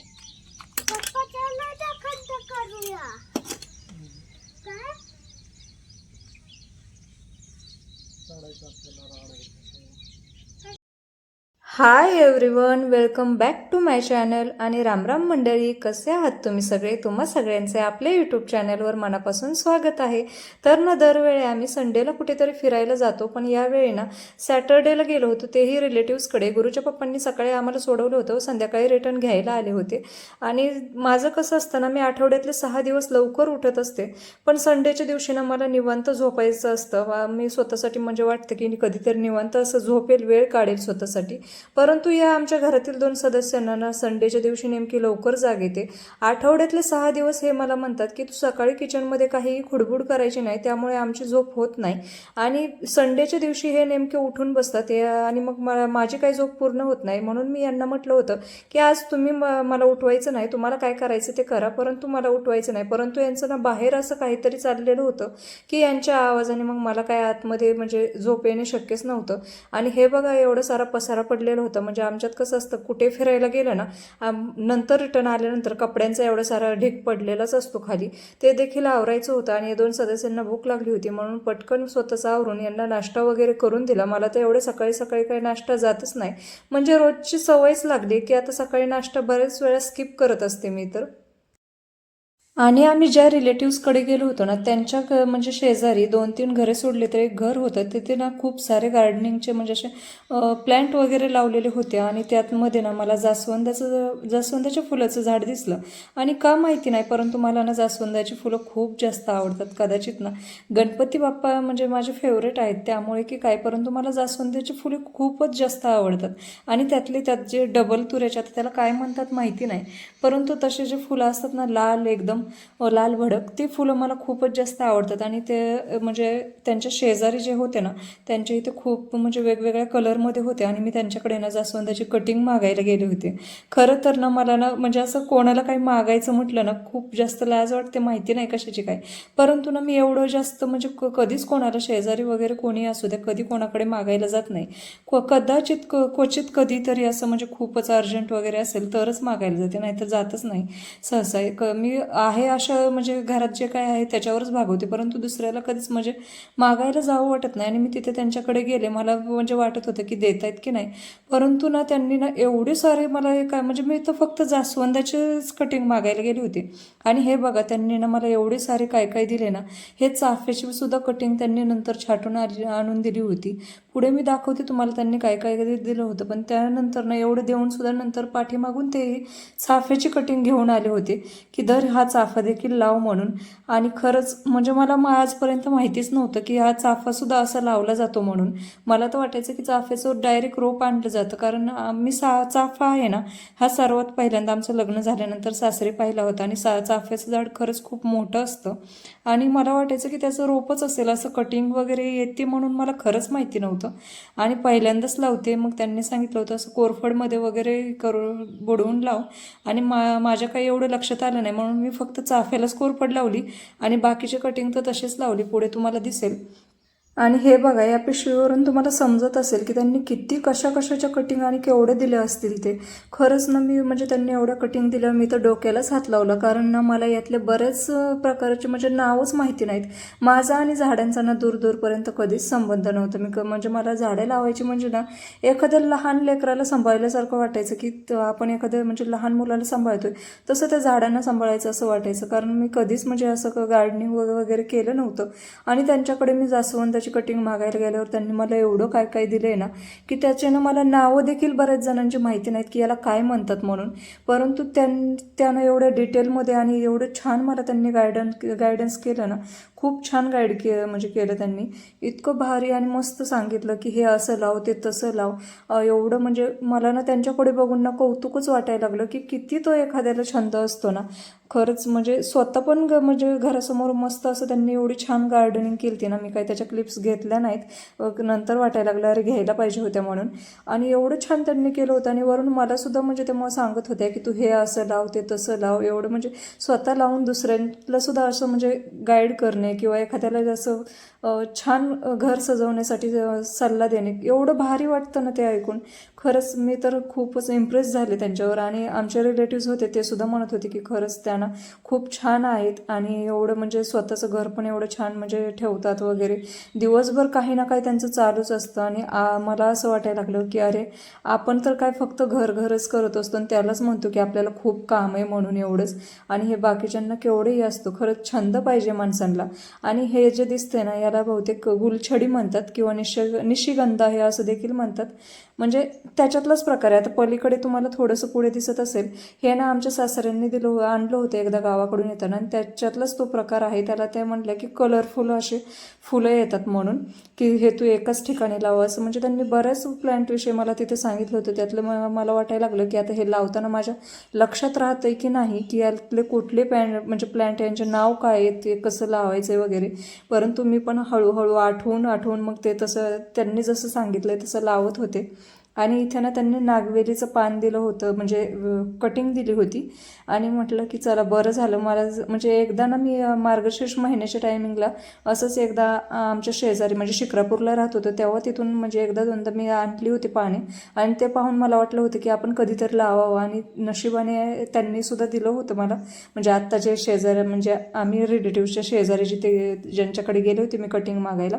पप्पा चला खड्डा करूया. काय? Hi everyone welcome back to my channel आणि रामराम मंडळी कसे आहात तुम्ही सगळे? तुम्हा सगळ्यांचे आपल्या यूट्यूब चॅनलवर मनापासून स्वागत आहे. तर ना दरवेळी आम्ही संडेला कुठेतरी फिरायला जातो पण यावेळी ना सॅटर्डेला गेलो होतो तेही रिलेटिव्सकडे गुरुच्या पप्पांनी सकाळी आम्हाला सोडवलं होतं संध्याकाळी रिटर्न घ्यायला आले होते. आणि माझं कसं असतं ना मी आठवड्यातले सहा दिवस लवकर उठत असते पण संडेच्या दिवशी ना मला निवांत झोपायचं असतं. मी स्वतःसाठी म्हणजे वाटतं की कधीतरी निवांत असं झोपेल वेळ काढेल स्वतःसाठी. परंतु या आमच्या घरातील दोन सदस्यांना ना संडेच्या दिवशी नेमकी लवकर जाग येते. आठवड्यातले सहा दिवस हे मला म्हणतात की तू सकाळी किचनमध्ये काही खुडबुड करायची नाही त्यामुळे आमची झोप होत नाही. आणि संडेच्या दिवशी हे नेमके उठून बसतात आणि मग मला माझी काही झोप पूर्ण होत नाही. म्हणून मी यांना म्हटलं होतं की आज तुम्ही मला उठवायचं नाही तुम्हाला काय करायचं ते करा परंतु मला उठवायचं नाही. परंतु यांचं ना बाहेर असं काहीतरी चाललेलं होतं की यांच्या आवाजाने मग मला काय आतमध्ये म्हणजे झोप येणे शक्यच नव्हतं. आणि हे बघा एवढं सारा पसारा पडले पडलेलं होतं. म्हणजे आमच्यात कसं असतं कुठे फिरायला गेलं ना आम- नंतर रिटर्न आल्यानंतर कपड्यांचा एवढा सारा ढीक पडलेलाच असतो खाली. ते देखील आवरायचं होतं आणि या दोन सदस्यांना भूक लागली होती. म्हणून पटकन स्वतःचा आवरून यांना नाश्ता वगैरे करून दिला. मला तर एवढे सकाळी सकाळी काही नाश्ता जातच नाही. म्हणजे रोजची सवयच लागली की आता सकाळी नाश्ता बरेच वेळा स्किप करत असते मी तर. आणि आम्ही ज्या रिलेटिव्सकडे गेलो होतो ना त्यांच्या ग- म्हणजे शेजारी दोन तीन घरे सोडले तर एक घर होतं. तिथे ना खूप सारे गार्डनिंगचे म्हणजे असे प्लॅन्ट वगैरे लावलेले होते आणि त्यातमध्ये ना मला जास्वंदाचं जास्वंदाच्या फुलाचं झाड दिसलं. आणि का माहिती नाही परंतु मला ना जास्वंदाची फुलं खूप जास्त आवडतात. कदाचित ना गणपती बाप्पा म्हणजे माझे फेवरेट आहेत. त्यामुळे की काय परंतु मला जास्वंदाची फुले खूपच जास्त आवडतात. आणि त्यातले त्यात जे डबल तुऱ्याच्या त्याला काय म्हणतात माहिती नाही. परंतु तसे जे फुलं असतात ना लाल एकदम लाल भडक ती फुलं मला खूपच जास्त आवडतात. आणि ते म्हणजे त्यांच्या शेजारी जे होते ना त्यांच्या इथे खूप म्हणजे वेगवेगळ्या कलरमध्ये होते. आणि मी त्यांच्याकडे ना जास्वंदाची कटिंग मागायला गेले होते. खरं तर ना मला ना म्हणजे असं कोणाला काही मागायचं म्हटलं ना खूप जास्त लाज वाटते माहिती नाही कशाची काय. परंतु ना मी एवढं जास्त म्हणजे क- कधीच कोणाला शेजारी वगैरे कोणी असू द्या कधी कोणाकडे मागायला जात नाही. कदाचित क- क्वचित कधीतरी असं म्हणजे खूपच अर्जंट वगैरे असेल तरच मागायला जाते नाहीतर जातच नाही. सहसा क- मी आहे अशा म्हणजे घरात जे काय आहे त्याच्यावरच भागवते परंतु दुसऱ्याला कधीच म्हणजे मागायला जावं वाटत नाही. आणि मी तिथे त्यांच्याकडे गेले. मला म्हणजे वाटत होतं की देत आहेत की नाही. परंतु ना त्यांनी ना एवढे सारे मला हे काय म्हणजे मी तर फक्त जास्वंदाचेच कटिंग मागायला गेली होती. आणि हे बघा त्यांनी ना मला एवढे सारे काय काय दिले ना हे चाफ्याची सुद्धा कटिंग त्यांनी नंतर छाटून आली आणून दिली होती. पुढे मी दाखवते तुम्हाला त्यांनी काय काय कधी दिलं होतं. पण त्यानंतर ना एवढं देऊन सुद्धा नंतर पाठीमागून ते चाफ्याची कटिंग घेऊन आले होते की दर हा चाफा देखील लाव म्हणून. आणि खरंच म्हणजे मला मग आजपर्यंत माहितीच नव्हतं की हा चाफासुद्धा असा लावला जातो म्हणून. मला तर वाटायचं की चाफ्याचं डायरेक्ट रोप आणलं जातं. कारण आम्ही सा चाफा आहे ना हा सर्वात पहिल्यांदा आमचं लग्न झाल्यानंतर सासरे पाहिला होता. आणि सा चाफ्याचं झाड खरंच खूप मोठं असतं. आणि मला वाटायचं की त्याचं रोपच असेल असं कटिंग वगैरे येते म्हणून मला खरंच माहिती नव्हतं. आणि पहिल्यांदाच लावते. मग त्यांनी सांगितलं होतं असं कोरफडमध्ये वगैरे करू बुडवून लाव. आणि मा माझ्या काही एवढं लक्षात आलं नाही. म्हणून मी फक्त चाफ्यालाच कोरफड लावली आणि बाकीचे कटिंग तर तसेच लावली. पुढे तुम्हाला दिसेल. आणि हे बघा या पिशवीवरून तुम्हाला समजत असेल की त्यांनी किती कशा कशाच्या कटिंग आणि केवढे दिले असतील ते. खरंच ना मी म्हणजे त्यांनी एवढ्या कटिंग दिल्या मी तर डोक्यालाच हात लावला. कारण ना मला यातले बरेच प्रकारचे म्हणजे नावच माहिती नाहीत. माझा आणि झाडांचा ना दूर दूरपर्यंत कधीच संबंध नव्हता. मी क- म्हणजे मला झाडे लावायची म्हणजे ना एखाद्या लहान लेकराला सांभाळल्यासारखं वाटायचं की आपण एखाद्या म्हणजे लहान मुलाला सांभाळतोय. तसं त्या झाडांना सांभाळायचं असं वाटायचं. कारण मी कधीच म्हणजे असं गार्डनिंग वगैरे केलं नव्हतं. आणि त्यांच्याकडे मी जास्वंदाची कटिंग मागायला गेल्यावर त्यांनी मला एवढं काय काय दिलं ना की त्याच्यानं मला नावं देखील बऱ्याच जणांची माहिती नाहीत की याला काय म्हणतात म्हणून. परंतु त्यां त्यानं एवढ्या डिटेलमध्ये आणि एवढं छान मला त्यांनी गायडन गायडन्स केलं ना खूप छान गाईड के म्हणजे केलं त्यांनी. इतकं भारी आणि मस्त सांगितलं की हे असं लाव ते तसं लाव. एवढं म्हणजे मला ना त्यांच्याकडे बघून ना कौतुकच वाटायला लागलं की किती तो एखाद्याला छंद असतो ना. खरंच म्हणजे स्वतः पण ग म्हणजे घरासमोर मस्त असं त्यांनी एवढी छान गार्डनिंग केली ना. मी काही त्याच्या क्लिप्स घेतल्या नाहीत. नंतर वाटायला लागलं अरे घ्यायला पाहिजे होत्या म्हणून. आणि एवढं छान त्यांनी केलं होतं. आणि वरून मला सुद्धा म्हणजे ते मग सांगत होत्या की तू हे असं लाव ते तसं लाव. एवढं म्हणजे स्वतः लावून दुसऱ्यांना सुद्धा असं म्हणजे गाईड करणे किंवा एखाद्याला जसं छान घर सजवण्यासाठी सल्ला देणे. एवढं भारी वाटतं ना ते ऐकून. खरंच मी तर खूपच इम्प्रेस झाले त्यांच्यावर आणि आमचे रिलेटिव्ज होते ते सुद्धा म्हणत होते की खरंच त्यांना खूप छान आहेत आणि एवढं म्हणजे स्वतःचं घर पण एवढं छान म्हणजे ठेवतात वगैरे. दिवसभर काही ना काही त्यांचं चालूच असतं आणि मला असं वाटायला लागलं की अरे आपण तर काय फक्त घर घरच करत असतो आणि त्यालाच म्हणतो की आपल्याला खूप काम आहे म्हणून एवढंच. आणि हे बाकीच्यांना केवढंही असतो. खरंच छंद पाहिजे माणसांना. आणि हे जे दिसते ना याला बहुतेक गुलछडी म्हणतात किंवा निश निशिगंधा हे असं देखील म्हणतात. म्हणजे त्याच्यातलाच प्रकार आहे. आता पलीकडे तुम्हाला थोडंसं पुढे दिसत असेल. हे ना आमच्या सासऱ्यांनी दिलं आणलं होतं एकदा गावाकडून येताना. आणि त्याच्यातलाच तो प्रकार आहे. त्याला ते म्हटलं की कलरफुल असे फुलं येतात म्हणून. की हे तू एकाच ठिकाणी लाव असं. म्हणजे त्यांनी बऱ्याच प्लॅन्टविषयी मला तिथे सांगितलं होतं. त्यातलं म- मला वाटायला लागलं की आता हे लावताना माझ्या लक्षात राहतं आहे की नाही की यातले कुठले प्लॅन म्हणजे प्लॅन्ट यांचे नाव काय आहे ते कसं लावायचं वगैरे. परंतु मी पण हळूहळू आठवून आठवून मग ते तसं त्यांनी जसं सांगितलंय तसं लावत होते. आणि इथे ना त्यांनी नागवेलीचं पान दिलं होतं म्हणजे कटिंग दिली होती. आणि म्हटलं की चला बरं झालं. मला म्हणजे एकदा ना मी मार्गशीर्ष महिन्याच्या टायमिंगला असंच एकदा आमच्या शेजारी म्हणजे शिक्रापूरला राहत होतं तेव्हा तिथून म्हणजे एकदा दोनदा मी आणली होती पाने. आणि ते पाहून मला वाटलं होतं की आपण कधीतरी लावावं. आणि नशिबाने त्यांनी सुद्धा दिलं होतं मला. म्हणजे आत्ता जे शेजारी म्हणजे आम्ही रिलेटिव्हच्या शेजारी जिथे ज्यांच्याकडे गेले होते मी कटिंग मागायला.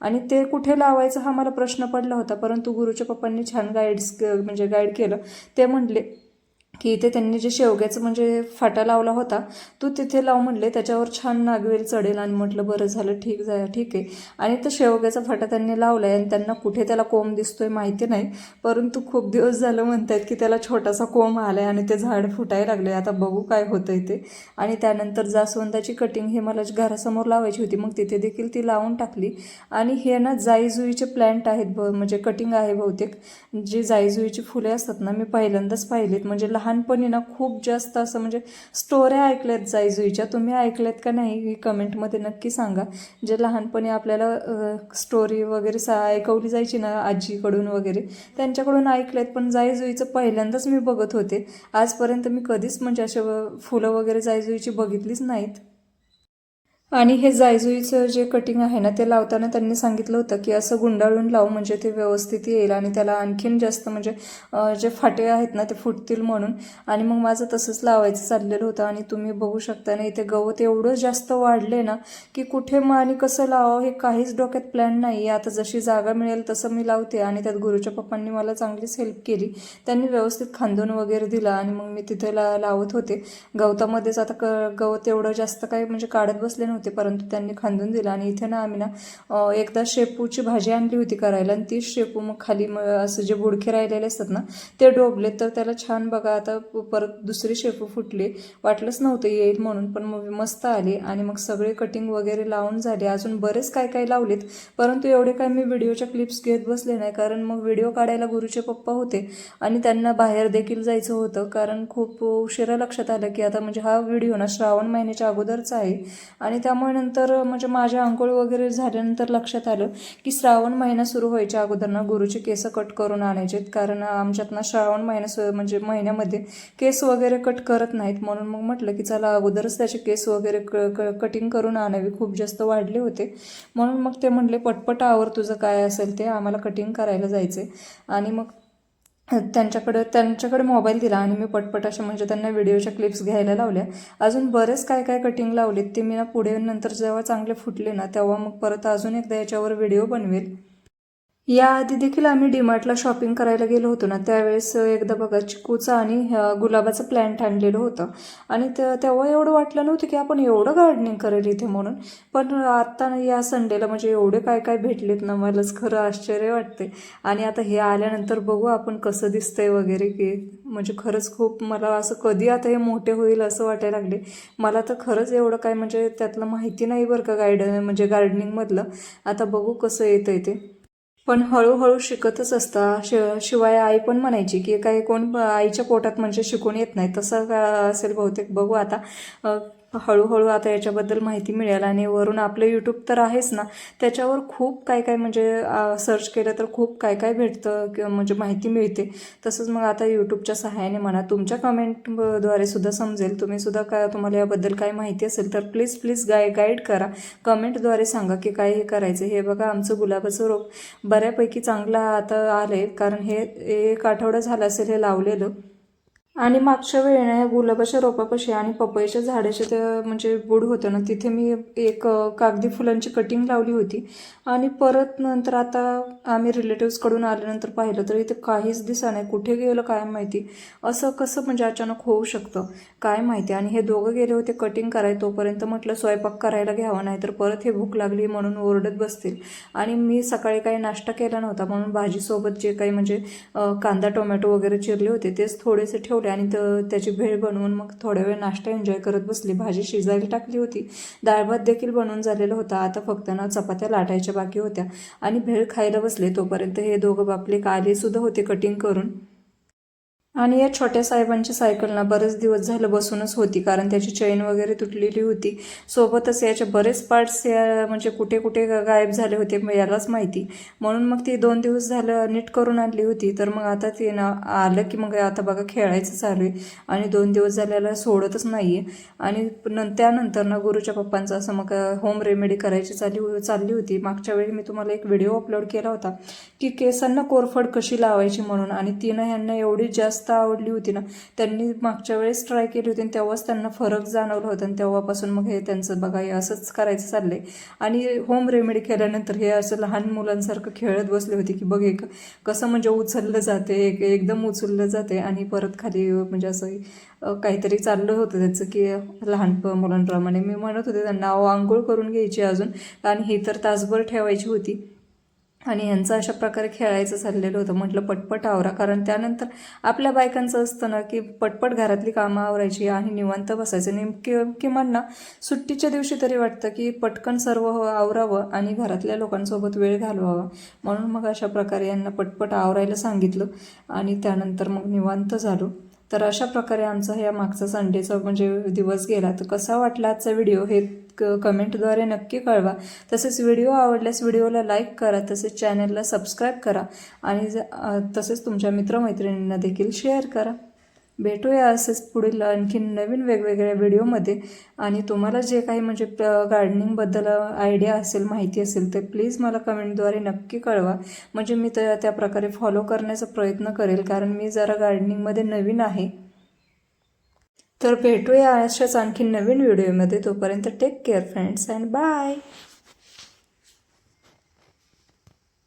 आणि ते कुठे लावायचं हा मला प्रश्न पडला होता. परंतु गुरुच्या पप्पांनी छान गाईड्स म्हणजे गाईड केलं. ते म्हटले की इथे त्यांनी जे शेवग्याचं म्हणजे फाटा लावला होता तो तिथे लाव म्हणले त्याच्यावर छान नागवेल चढेल. आणि म्हटलं बरं झालं ठीक जा ठीक आहे. आणि तो शेवग्याचा फाटा त्यांनी लावला आहे आणि त्यांना कुठे त्याला कोंब दिसतोय माहिती नाही परंतु खूप दिवस झालं म्हणतात की त्याला छोटासा कोंब आला आहे आणि ते झाड फुटायला लागले आता बघू काय होतंय ते. आणि त्यानंतर जास्वंदाची कटिंग हे मला घरासमोर लावायची होती. मग तिथे देखील ती लावून टाकली. आणि हे ना जाईजुईचे प्लॅन्ट आहेत ब म्हणजे कटिंग आहे बहुतेक. जी जाईजुईची फुले असतात ना मी पहिल्यांदाच पाहिलीत. म्हणजे लहान लहानपणी ना खूप जास्त असं म्हणजे स्टोऱ्या ऐकल्यात जायजुईच्या तुम्ही ऐकल्यात का नाही ही कमेंटमध्ये नक्की सांगा. जे लहानपणी आपल्याला स्टोरी वगैरे सा ऐकवली जायची ना आजीकडून वगैरे त्यांच्याकडून ऐकल्यात. पण जायजुईचं पहिल्यांदाच मी बघत होते. आजपर्यंत मी कधीच म्हणजे असे फुलं वगैरे जायजुईची बघितलीच नाहीत. आणि हे जायजुईचं जे कटिंग आहे ना ते लावताना त्यांनी सांगितलं होतं की असं गुंडाळून लावू म्हणजे ते व्यवस्थित येईल आणि त्याला आणखीन जास्त म्हणजे जे फाटे आहेत ना ते फुटतील म्हणून. आणि मग माझं तसंच लावायचं चाललेलं होतं आणि तुम्ही बघू शकता ना इथे गवत एवढं जास्त वाढले ना की कुठे मग आणि कसं लावावं हे काहीच डोक्यात प्लॅन नाही आता जशी जागा मिळेल तसं मी लावते आणि त्यात गुरुच्या पप्पांनी मला चांगलीच हेल्प केली. त्यांनी व्यवस्थित खांदून वगैरे दिलं आणि मग मी तिथे ला लावत होते. गवतामध्येच आता क गवत एवढं जास्त काही म्हणजे काढत बसले नव्हते परंतु त्यांनी खांदून दिलं. आणि इथे ना आम्ही ना एकदा शेपूची भाजी आणली होती करायला आणि ती शेपू मग खाली मग असं जे बुडखे राहिलेले असतात ना ते डोबले. तर त्याला छान बघा आता परत दुसरी शेपू फुटली. वाटलंच नव्हतं येईल म्हणून पण मग मस्त आली. आणि मग सगळे कटिंग वगैरे लावून झाले. अजून बरेच काय काय लावलेत परंतु एवढे काय मी व्हिडिओच्या क्लिप्स घेत बसले नाही. कारण मग व्हिडिओ काढायला गुरुचे पप्पा होते. आणि त्यांना बाहेर देखील जायचं होतं. कारण खूप उशिरा लक्षात आलं की आता म्हणजे हा व्हिडिओ ना श्रावण महिन्याच्या अगोदरचा आहे. आणि त्यामुळे नंतर म्हणजे माझ्या आंघोळ वगैरे झाल्यानंतर लक्षात आलं की श्रावण महिना सुरू व्हायच्या अगोदर ना गुरुचे केस कट करून आणायचे कारण आमच्यात ना श्रावण महिना सु- म्हणजे महिन्यामध्ये केस वगैरे कट करत नाहीत. म्हणून मग म्हटलं की चला अगोदरच त्याचे केस वगैरे क क कटिंग करून आणावी. खूप जास्त वाढले होते. म्हणून मग ते म्हटले पटपट आवर तुझं काय असेल ते. आम्हाला कटिंग करायला जायचे आणि मग त्यांच्याकडं त्यांच्याकडे मोबाईल दिला आणि मी पटपट अशा म्हणजे त्यांना व्हिडिओच्या क्लिप्स घ्यायला लावल्या. अजून बरेच काय काय कटिंग लावलेत ते मी ना पुढे नंतर जेव्हा चांगले फुटले ना तेव्हा मग परत अजून एकदा याच्यावर व्हिडिओ बनवेल. याआधी देखील आम्ही डीमार्टला शॉपिंग करायला गेलो होतो ना त्यावेळेस एकदा बघा चिकूचा आणि गुलाबाचं प्लॅन्ट आणलेलं होतं. आणि त तेव्हा एवढं वाटलं नव्हतं की आपण एवढं गार्डनिंग करेल इथे म्हणून. पण आत्ता या संडेला म्हणजे एवढे काय काय भेटलेत ना मलाच खरं आश्चर्य वाटते आणि आता हे आल्यानंतर बघू आपण कसं दिसतंय वगैरे की म्हणजे खरंच खूप मला असं कधी आता हे मोठे होईल असं वाटायला लागले. मला तर खरंच एवढं काय म्हणजे त्यातलं माहिती नाही बरं का गायड म्हणजे गार्डनिंगमधलं आता बघू कसं येतंय ते. पण हळूहळू शिकतच असता. शि शिवाय आई पण म्हणायची की काही कोण आईच्या पोटात म्हणजे शिकून येत नाही. तसं असेल बहुतेक. बघू आता. हळूहळू आता याच्याबद्दल माहिती मिळेल आणि वरून आपलं यूट्यूब तर आहेच ना त्याच्यावर खूप काय काय म्हणजे सर्च केलं तर खूप काय काय भेटतं किंवा म्हणजे माहिती मिळते. तसंच मग आता यूट्यूबच्या सहाय्याने म्हणा तुमच्या कमेंटद्वारे सुद्धा समजेल. तुम्ही सुद्धा काय तुम्हाला याबद्दल काय माहिती असेल तर प्लीज प्लीज गाय गाईड करा. कमेंटद्वारे सांगा की काय हे करायचं. हे बघा आमचं गुलाबाचं रोप बऱ्यापैकी चांगलं आता आलं कारण हे एक आठवडा झाला असेल हे लावलेलं. आणि मागच्या वेळेने गुलाबाच्या रोपापाशी आणि पपईच्या झाडाचे त्या म्हणजे बुड होतं ना तिथे मी एक कागदी फुलांची कटिंग लावली होती. आणि परत नंतर आता आम्ही रिलेटिव्सकडून आल्यानंतर पाहिलं तर इथे काहीच दिसा नाही कुठे गेलं काय माहिती? असं कसं म्हणजे अचानक होऊ शकतं? काय माहिती? आणि हे दोघं गेले होते कटिंग कराय तोपर्यंत म्हटलं स्वयंपाक करायला घ्यावं नाही तर परत हे भूक लागली म्हणून ओरडत बसतील. आणि मी सकाळी काही नाश्ता केला नव्हता म्हणून भाजीसोबत जे काही म्हणजे कांदा टोमॅटो वगैरे चिरले होते तेच थोडेसे ठेवले आणि त- त्याची भेळ बनवून मग थोड्या वेळ नाश्ता एन्जॉय करत बसली. भाजी शिजायला टाकली होती. डाळ भात देखील बनवून झालेला होता. आता फक्त ना चपात्या लाटायच्या बाकी होत्या. आणि भेळ खायला बसले तोपर्यंत हे दोघं बापले काले सुद्धा होते कटिंग करून. आणि या छोट्या साहेबांची सायकलना बरेच दिवस झालं बसूनच होती कारण त्याची चैन वगैरे तुटलेली होती. सोबतच याचे बरेच पार्ट्स या म्हणजे कुठे कुठे गायब झाले होते मग यालाच माहिती. म्हणून मग ती दोन दिवस झालं नीट करून आणली होती. तर मग आता ते ना आलं की मग आता बघा खेळायचं चालू आहे. आणि दोन दिवस झाल्याला सोडतच नाही आहे आणि न त्यानंतर ना गुरुच्या पप्पांचं असं मग होम रेमेडी करायची चालली चालली होती. मागच्या वेळी मी तुम्हाला एक व्हिडिओ अपलोड केला होता की केसांना कोरफड कशी लावायची म्हणून. आणि तिनं ह्यांना एवढी जास्त आवडली होती ना. त्यांनी मागच्या वेळेस ट्राय केली होती आणि तेव्हाच त्यांना फरक जाणवला होता आणि तेव्हापासून मग हे त्यांचं बघा हे असंच करायचं चाललंय. आणि होम रेमेडी केल्यानंतर हे असं लहान मुलांसारखं खेळत बसले होते की बघ एक कसं म्हणजे उचललं जाते एक एकदम उचललं जाते आणि परत खाली म्हणजे असं काहीतरी चाललं होतं त्याचं की लहान मुलांप्रमाणे. मी म्हणत होते त्यांना अहो आंघोळ करून घ्यायची अजून. आणि ही तर तासभर ठेवायची होती. आणि यांचं अशा प्रकारे खेळायचं चाललेलं होतं. म्हटलं पटपट आवरा. कारण त्यानंतर आपल्या बायकांचं असतं ना की पटपट घरातली कामं आवरायची आणि निवांत बसायचं. नेमके किमान ना सुट्टीच्या दिवशी तरी वाटतं की पटकन सर्व हो आवरावं आणि घरातल्या लोकांसोबत वेळ घालवावा. म्हणून मग अशा प्रकारे यांना पटपट आवरायला सांगितलं आणि त्यानंतर मग निवांत झालो. तर अशा प्रकारे आमचा या मागचा संडेचा म्हणजे दिवस गेला. तर कसा वाटला आजचा व्हिडिओ हे क कमेंटद्वारे नक्की कळवा. तसेच व्हिडिओ आवडल्यास व्हिडिओला लाईक करा तसेच चॅनलला सबस्क्राईब करा आणि ज- तसेच तुमच्या मित्रमैत्रिणींना देखील शेअर करा. भेटूया असेच पुढील आणखीन नवीन वेगवेगळ्या व्हिडिओमध्ये. आणि तुम्हाला जे काही म्हणजे गार्डनिंगबद्दल आयडिया असेल माहिती असेल तर प्लीज मला कमेंटद्वारे नक्की कळवा. म्हणजे मी त्या त्या प्रकारे फॉलो करण्याचा प्रयत्न करेल कारण मी जरा गार्डनिंगमध्ये नवीन आहे. तर भेटूया अशाच आणखी नवीन व्हिडिओमध्ये. तोपर्यंत take care friends and bye